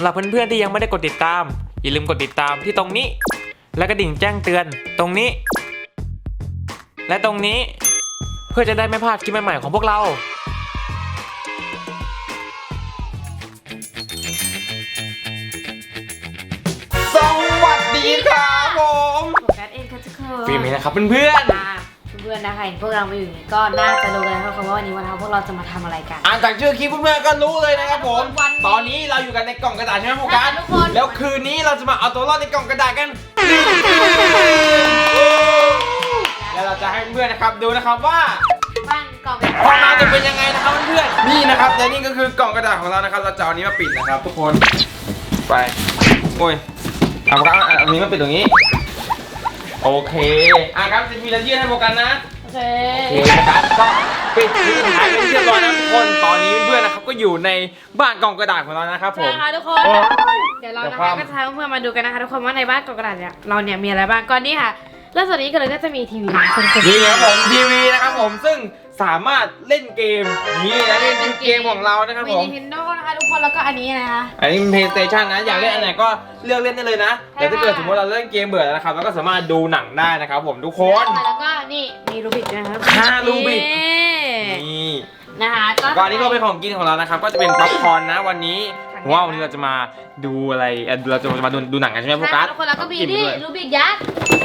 ำหรับเพื่อนๆที่ยังไม่ได้กดติดตาม อย่าลืมกดติดตามที่ตรงนี้ และกระดิ่งแจ้งเตือนตรงนี้ และตรงนี้เพื่อจะได้ไม่พลาดคลิปใหม่ๆของพวกเราสวัสดีครับผม โฟกัสเองค่ะทุกคนฟิล์มนี้นะครับเพื่อนอะ เพื่อนๆนะคะเห็นพวกเรามาอยู่อย่างนี้ก็น่าจะรู้กันแล้วครับว่าวันนี้วันเราพวกเราจะมาทำอะไรกัน อ่านจากชื่อคลิปเพื่อนๆก็รู้เลยนะครับผม วันนี้ตอนนี้เราอยู่กันในกล่องกระดาษใช่ไหมโฟกัสใช่ทุกคน แล้วคืนนี้เราจะมาเอาตัวรอดในกล่องกระดาษกัน แล้วเราจะให้เพื่อนๆนะครับดูนะครับว่า บ้านกล่องเป็นพอมาจะเป็นยังไงนะครับเพื่อนๆนี่นะครับและนี่ก็คือกล่องกระดาษของเรานะครับ เราจะเอาอันนี้มาปิดนะครับ ทุกคน ไป โอ้ย เอาโฟกัสเอาอันนี้มาปิดตรงนี้ โอเค อะครับจะมีระยื่นให้โฟกัสนะ โอเค โอเคนะครับก็ปิดที่สุดท้ายเป็นที่เรียบร้อยนะทุกคน ตอนนี้เพื่อนๆนะครับก็อยู่ในบ้านกล่องกระดาษของเรานะครับผใช่มค่ะทุกคนโอ้เดี๋ยวเราเดี๋ยวนะครัคะบก็จะพาเพื่อนๆมาดูกันนะคะทุกคนว่าในบ้านกล่องกระดาษเนี่ยเราเนี่ยมีอะไรบ้างก่อนนี่ค่ะ แล้วส่วนนี้ก็เลยก็จะมีทีวีนะคนๆนี่ครับผมทีวีนะครับผมซึ่งสามารถเล่นเกมนี่นะนี่คือเกมของเรานะครับมี ผม Nintendo นะคะทุกคนแล้วก็อันนี้นะคะ อันนี้เป็น PlayStation นะอยากเล่นอันไหนก็เลือกเล่นได้เลยนะใช่แต่ถ้าเกิดค่ะสมมติเราเล่นเกมเบื่อแล้วนะครับเราก็สามารถดูหนังได้นะครับผมทุกคน แล้วก็นี่มีรูบิกด้วยนะครับห้ารูบิก นี่นี่นะคะก่อนนี้ก็เป็นของกินของเรานะครับ ก็จะเป็นป๊อปคอร์นนะวันนี้ผมว่าวันนี้เราจะมาดูอะไรเอ่อเราจะมาดูดูหนังกันใช่ไหมโฟใช่กัค่ะสทุกคนแล้วก็มีกินไปนี่ด้วยรูบิกยักษ์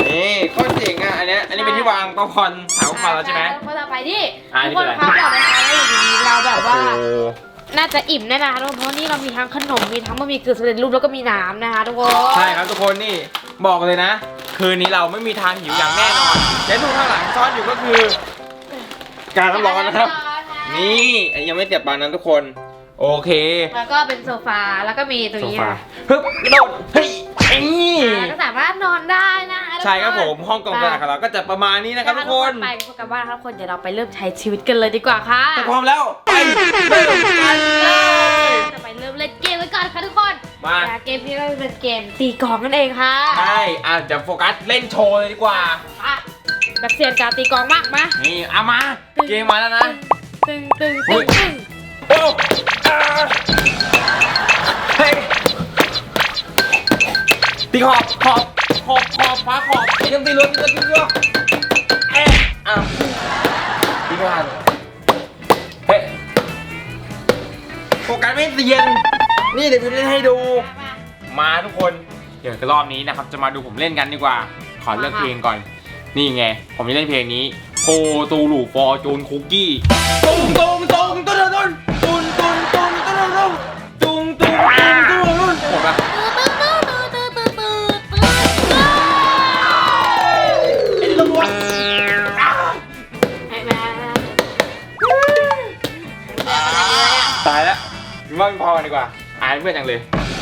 นี่โคตรเจ๋งอะอันเนี้ยอันนี้เป็นที่วางป๊อปคอร์นถามป๊อปคอร์นแล้วใช่ไหมทุกคนต่อไปนี่อ่าทุกคนนี่คะเป็นอะไรบอกเลยค่ะว่าอยู่ดีๆเราแบบว่า โอ้โหน่าจะอิ่มแน่นะคะทุกคนเพราะนี่เรามีทั้งขนมมีทั้งบะหมี่กึ่งสำเร็จรูปแล้วก็มีน้ำนะคะทุกคนใช่ครับทุกคนนี่บอกเลยนะ คืนนี้เราไม่มีทางหิวอย่างแน่นอน และดูข้างหลังซ่อนอยู่ก็คือ การน้ำร้อนนะครับ นี่อันนี้ยังไม่เสียบปลั๊กนั้นทุกคน โอเคแล้วก็เป็นโซฟาแล้วก็มีตรงโซนี้ฟาค่ะฮึบกระโดดเฮ้ยไอ้ นี่อ่าก็สามารถนอนได้นะคะทุกน ใช่ครับผมห้องกล่องกระดาษของเราก็จะประมาณนี้นะครับทุกคนไปพวกกันบ้านนะครับทุกคนเดี๋ยวเราไปเริ่มใช้ชีวิตกันเลยดีกว่าค่ะถ้าพร้อมแล้วไปเริ่มกันเลย จะไปเริ่มเล่นเกมกันก่อนค่ะทุกคนมา เกมนี้ก็จะเป็นเกมตีกลองนั่นเองค่ะใช่อะจะโฟกัสเล่นโชว์เลยดีกว่า อะแบบเซียนการตีกลองมากมานี่เอามา เกมมาแล้วนะตึงตึงตึงตึงโอ้อ่า ตีขอบขอบขอบขอบฟ้าขอบตีกันตีรือตีกันตีเรือเอ๊ะอ้าวตีก่อนเฮ้ยโฟกัสไม่เตียนนี่เดี๋ยวพี่เล่นให้ดู มาทุกคน เดี๋ยวรอบนี้นะครับจะมาดูผมเล่นกันดีกว่า ขอเลือกเพลงก่อน นี่ไง ผมจะเล่นเพลงนี้โคตูลูฟอร์จูนคุกกี้ตุ้งตุ้งตุ้งตุ้งตุ้ง ว่าพอกันดีกว่าอายเพื่อนจังเลย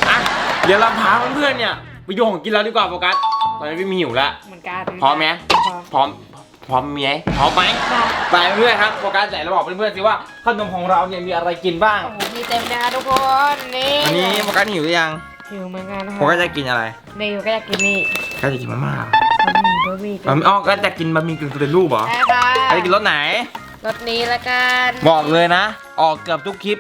อะเดี๋ยวเราพาเพื่อนๆเนี่ยไปโยของกินแล้วดีกว่าโฟกัสตอนนี้พี่มีหิวแล้วเหมือนกันพร้อมไหมพร้อมพร้อมพร้อมไหมพร้อมไหมค่ะไปเพื่อนครับโฟกัสไหนเราบอกเพื่อนๆสิว่าขนมของเราเนี่ยมีอะไรกินบ้างโอ้โหมีเต็มนะคะทุกคนนี่อันนี้โฟกัสหิวหรือยังหิวเหมือนกันนะคะโฟกัสจะกินอะไรเมย์ก็อยากกินนี่ก็จะกินมาม่าบะหมี่บะหมี่บะหมี่อ๋อก็จะกินบะหมี่กึ่งสำเร็จรูปเหรอได้ค่ะใครจะกินรสไหนรสนี้ละกันบอกเลยนะ ออกเกือบทุกคลิป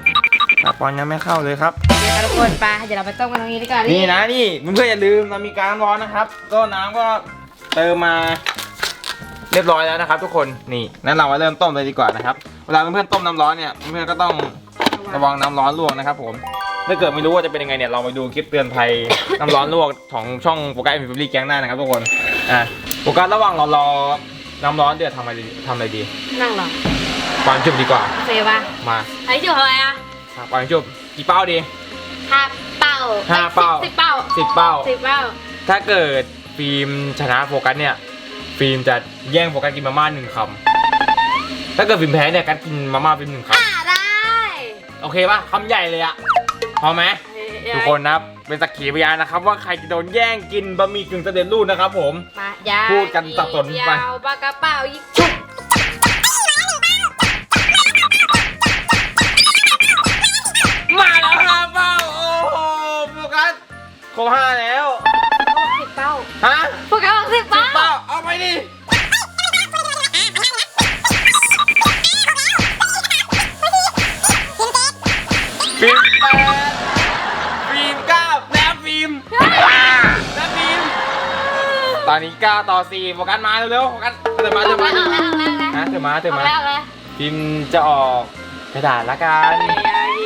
แต่ปอนยังไม่เข้าเลยครับ เดี๋ยวค่ะทุกคนไปเดี๋ยวเราไปต้มกันตรงนี้ดีกว่านี่นะนี่เพื่อนๆอย่าลืมเรามีการร้อนนะครับ ก็น้ำก็เติมมาเรียบร้อยแล้วนะครับ ทุกคนนี่งั้นเรามาเริ่มต้มเลยดีกว่านะครับเวลาเพื่อนๆต้มน้ำร้อนเนี่ยเพื่อนๆก็ต้อง ระวังน้ำร้อนลวกนะครับผม ถ้าเกิดไม่รู้ว่าจะเป็นยังไงเนี่ยเราไปดูคลิปเตือนภัย น้ำร้อนลวกของช่องโฟกัสเอ็มฟิลี่แก๊งได้นะครับทุกคน อะโฟกัสระหว่างเรารอน้ำร้อนเดือดทำอะไรดีทำอะไรดีนั่งเหรอปางจุบดีกว่าเซป่ะมาอันนี้อยู่เท่าไหร่อะ ครับปางจุบกี่เป้าดี ห้าเป้าห้าเป้า สิบเป้าสิบเป้า สิบเป้าถ้าเกิดฟิล์มชนะโฟกัสเนี่ย ฟิล์มจะแย่งโฟกัสกินมาม่าหนึ่งคำถ้าเกิดฟิล์มแพ้เนี่ยกัสกินมาม่าฟิล์มหนึ่งคอ่าได้ำโอเคป่ะคำใหญ่เลยอะพอไหมทุกคนนะครับเป็นสักขีพยานนะครับ ว่าใครจะโดนแย่งกินบะหมี่กึ่งสำเร็จรูปนะครับผม มายาพูดกันสับสนไป ยาวปากกระเป๋ายิงชุบ ครบห้าแล้ว สิบเป้าฮะโปรแกัมสิบเป้าเปล่าเอาไปดิ ฟิมแปดฟิมเก้าแนบฟิมอ่าแนฟิมตอนนี้เก้าต่อสี่โฟกัสมาเร็วๆโฟกัสเติมมาเติมมาเอาแล้วฮะเติมมาเติมเอมาเอาแล้วเาฟิมจะออกกระดาษละกัน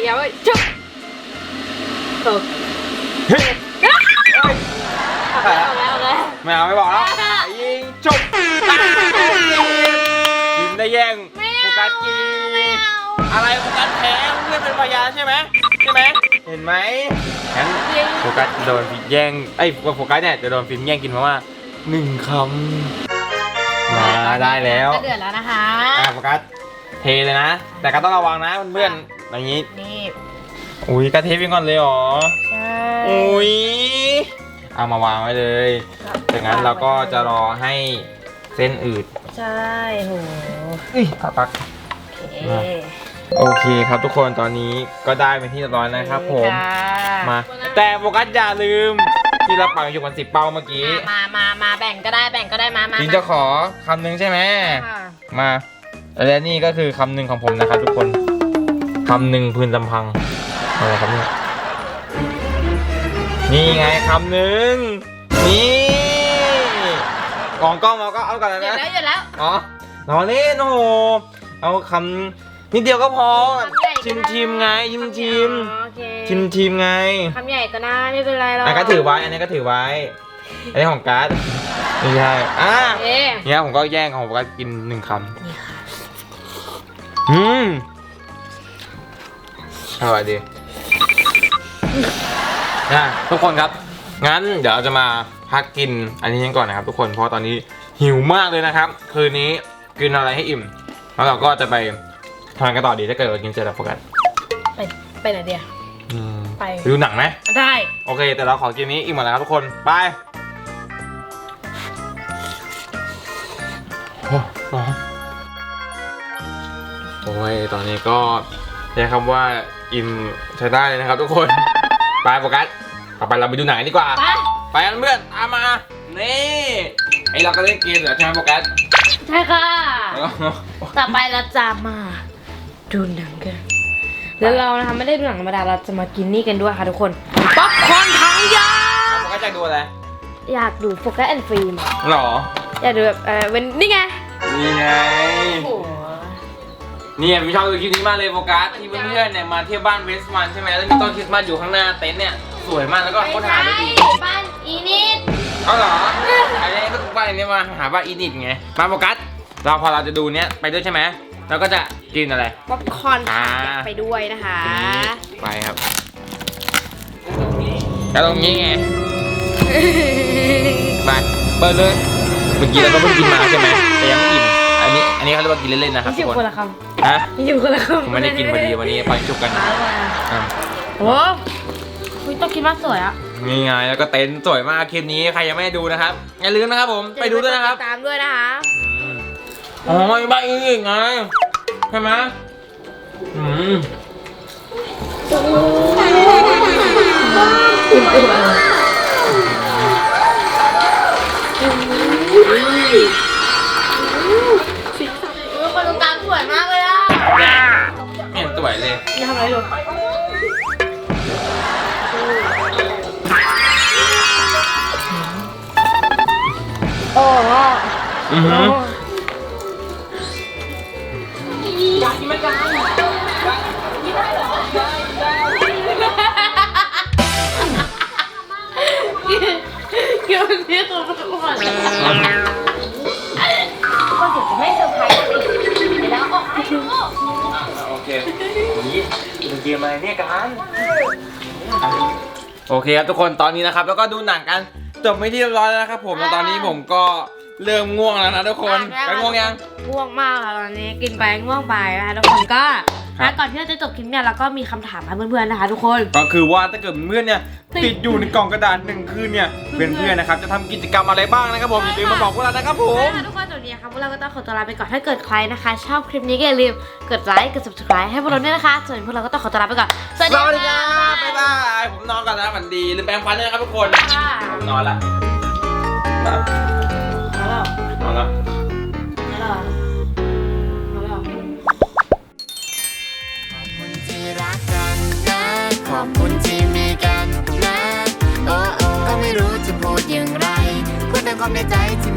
เอาแล้วเอาแล้วบตกเฮ้ เอาแล้วเอาแล้ว ไม่เอาไม่บอกแล้วยิงจบพิมพ์ได้แย่งโฟกัสกินอะไรโฟกัสแพ้เพื่อนเป็นพยานใช่ไหมใช่ไหมเห็นไหมงั้นโฟกัสโดนพิมพ์แย่งไอ้ยโฟกัสเนี่ยจะโดนพิมพ์แย่งกินเพราะว่าหนึ่งคำมาได้แล้ว จะเดือดแล้วนะคะ อะโฟกัสเทเลยนะ แต่ก็ต้องระวังนะเพื่อนๆอย่างนี้ นี่อุ้ยกระเทปก่อนเลยเหรอ ใช่อุ้ย เอามาวางไว้เลยจากนั้นเราก็จะรอให้เส้นอืดใช่โหอุ้ยอาปักโอเคมาโอเคครับทุกคนตอนนี้ก็ได้เป็นที่เรียบร้อยนะครับผมค่ะมา แต่โฟกัสอย่าลืมที่เราปังอยู่กันสิบเป้าเมื่อกี้ มามามาแบ่งก็ได้แบ่งก็ได้มามาจินจะขอคำหนึ่งใช่ไหมค่ะมาและนี่ก็คือคำหนึ่งของผมนะครับทุกคนคำหนึ่งพื้นลำพังอะไรครับเนี่ย นี่ไงคำหนึ่งนี่ของกล้องเราก็เอาก่อนเลยหยุดนะแล้วหยุดแล้วอ๋อรอเล่นโอ้โหเอาคำนิดเดียวก็พอชิมชิมไงชิมชิมโอเคชิมชิมไงคำใหญ่ก็ได้ไม่เป็นไรหรอกอันก็ถือไว้อันนี้ก็ถือไว้อันนี้ของการ์ดไม่ใช่อะเอ๊ะเนี่ยผมก็แย่งของผมก็กินหนึ่งคำอืมอร่อยดี นะทุกคนครับ งั้นเดี๋ยวเราจะมาพักกินอันนี้กันก่อนนะครับ ทุกคน เพราะตอนนี้หิวมากเลยนะครับ คืนนี้กินอะไรให้อิ่ม แล้วเราก็จะไปทานกันต่อดีถ้าเกิดเรากินเสร็จแล้วโฟกัสไปไปไหนเดียวอืมไปไปดูหนังไหมได้ โอเค แต่เราขอกินนี้อิ่มหมดแล้วครับทุกคน ไปโอ้ร้อนโอ้ยตอนนี้ก็ใช้คำว่าอิ่มใช้ได้เลยนะครับทุกคน ไปโฟกัส ต่อไปเราไปดูหนังกันดีกว่า ไปไปกันเพื่อนตามมานี่ไอเราก็เล่นเกมเหรอใช่ไหมโฟกัสใช่ค่ะแล้วก็ต่อไปเราจะมาดูหนังกัน แล้วเรานะคะไม่ได้ดูหนังธรรมดาเราจะมากินนี่กันด้วยค่ะทุกคน ป๊อปคอร์นถังยาวโฟกัสจะดูอะไรอยากดูโฟกัสแอนด์ฟิล์มหรอ อยากดูแบบเออเป็นนี่ไง นี่ไงโอ้โหเนี่ยผมชอบดูคลิปนี้มากเลยโฟกัสที่เพื่อนๆเนี่ยมาเที่ยวบ้านเวสต์มันใช่ไหมแล้วมีต้นคริสต์มาสอยู่ข้างหน้าเต็นท์เนี่ย สวยมากแล้วก็ไม่ค้นหาใช่ดูดีบ้านอีนิดเอาเหรออันนี้ก็บ้านอันนี้มาหาบ้านอีนิดไง มาโฟกัส เราพอเราจะดูเนี้ยไปด้วยใช่ไหมเราก็จะกินอะไร ป๊อปคอร์นอ่า ไปด้วยนะคะไปครับ แล้วตรงนี้ไง ไปเปิดเลย เมื่อกี้เราก็เพิ่งกินมาใช่ไหมแต่ยังไม่อิ่ม อันนี้ อันนี้เขาเรียกว่ากินเล่นๆนะครับนี่ทุอกยู่คคนนละคฮะำนี่อยู่คนละคำผมไม่ได้กินพอดีวันนี้ไปจุกกันมาแล้วมาอะโอ้ ยต้องกินมากสวยอะนี่ไงแล้วก็เต็นท์สวยมากคลิปนี้ใครยังไม่ได้ดูนะครับอย่าลืมนะครับผมไปดูด้วยนะครับ ตามด้วยนะคะอืมอ๋อมีบ้านอีกไงใช่ไหมอืมทุกคนตรงกลางสวยมากเลยอะไม่เห็นสวยเลยนี่ทำอะไรอยู่ โอ้โหอือหืออยากกินมันกันกินมันที่สุดก่อนทุกคนเดี๋ยวจะไม่เซอร์ไพรส์สิเดี๋ยวเราออกให้ดูโอเคนี่เป็นเกมอะไรเนี่ยกันโอเคครับทุกคนตอนนี้นะครับ แล้วก็ดูหนังกัน จบไม่ที่เรียบร้อยแล้วนะครับผมแล้วตอนนี้ผมก็เริ่มง่วงแล้วนะทุกคนไปง่วงยัง ง่วงมากค่ะตอนนี้กินไปง่วงไปนะคะทุกคนก็ครับนะก่อนที่เราจะจบคลิปเนี่ยเราก็มีคำถามมาเพื่อนๆนะคะ ทุกคน ก็คือว่าถ้าเกิดเพื่อนเนี่ยติด ติดอยู่ในกล่องกระดาษหนึ่งคืนเนี่ยเพื่อนๆนะครับจะทำกิจกรรมอะไรบ้างนะครับผมอย่าลืมมาบอกพวกเรานะครับผมนะคะทุกคนตอนนี้นะคะพวกเราก็ต้องขอตัวลาไปก่อน ถ้าเกิดใครนะคะ ชอบคลิปนี้ก็อย่าลืมกดไลค์ กด subscribe ให้พวกเราด้วยนะคะ ส่วนพวกเราก็ต้องขอตัวลาไปก่อน สวัสสดีวัสดีครั บบ๊ายบาย ผมนอนก่อนนะฝันดีลืมแปรงฟันด้วยนะครับทุกคนค่ะผมนอนละครับมาแล้ว นอนละมาแล้วมาแล้วขอบคุณที่รักกันนะ ขอบคุณที่มีกันนะ โอ้โอ้ก็ไม่รู้จะพูดอย่างไรพูดได้ความในใจที่มี